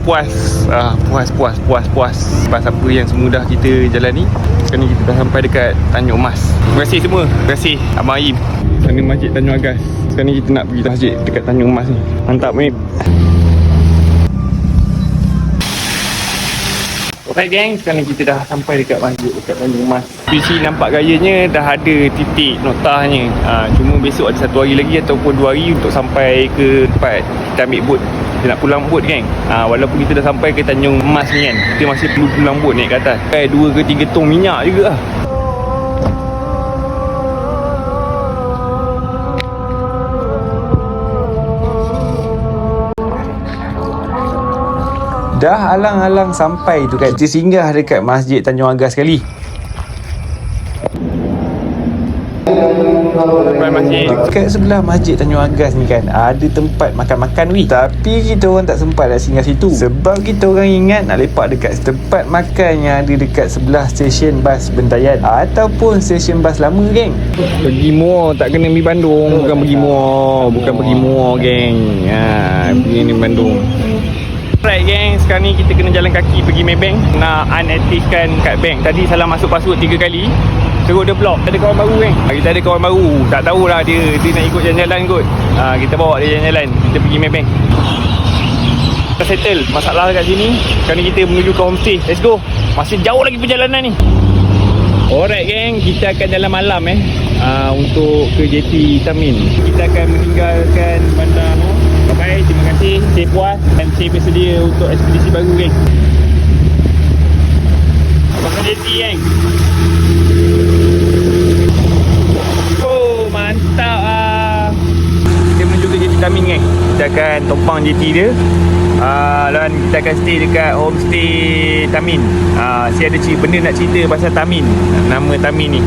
Puas ah, Puas puas puas puas. Sebab apa yang semudah kita jalan ni Sekarang ni kita dah sampai dekat Tanjung Emas. Terima kasih semua. Terima kasih Abang Aim. Sana Masjid Tanjung Agas. Sekarang ni kita nak pergi masjid dekat Tanjung Emas ni. Mantap ni Alright gang, sekarang kita dah sampai dekat masjid dekat Tanjung Emas. PC nampak gayanya dah ada titik notahnya. Ha, cuma besok ada satu hari lagi ataupun dua hari untuk sampai ke tempat kita ambil boat. Kita nak pulang boat gang. Ha, walaupun kita dah sampai ke Tanjung Emas ni kan, kita masih perlu pulang boat naik ke atas. Eh, dua ke tiga tong minyak juga lah. Dah alang-alang sampai tu kan Kita singgah dekat Masjid Tanjung Agas sekali. Masjid. Dekat sebelah Masjid Tanjung Agas ni kan Ada tempat makan-makan weh. Tapi kita orang tak sempat nak singgah situ. Sebab kita orang ingat nak lepak dekat tempat makan Yang ada dekat sebelah stesen bas Bentayan Ataupun stesen bas lama geng. Pergi Muar tak kena pergi Bandung. Bukan pergi Muar Bukan pergi Muar geng. Ha, Pergi ni Bandung Alright geng Sekarang ni kita kena jalan kaki pergi Maybank. Nak unactivekan kad bank. Tadi salah masuk password 3 kali. Terus dia block. Ada kawan baru ha, Kita ada kawan baru. Tak tahulah dia. Dia nak ikut jalan-jalan kot. Ha, Kita bawa dia jalan-jalan. Kita pergi Maybank. Kita settle Masalah kat sini. Sekarang ni kita menuju ke homestay Let's go. Masih jauh lagi perjalanan ni. Alright geng, kita akan jalan malam eh. Uh, Untuk ke JT Tamin. Kita akan meninggalkan bandar Bye-bye, terima kasih puas dan saya bersedia untuk ekspedisi baru geng. Pasal JT geng? Oh, mantap ah. Kita menuju ke JT Tamin geng. Kita akan tumpang JT dia. Uh, Dan kita akan stay dekat homestay Tamin. Uh, Saya ada benda nak cerita pasal Tamin. Nama Tamin ni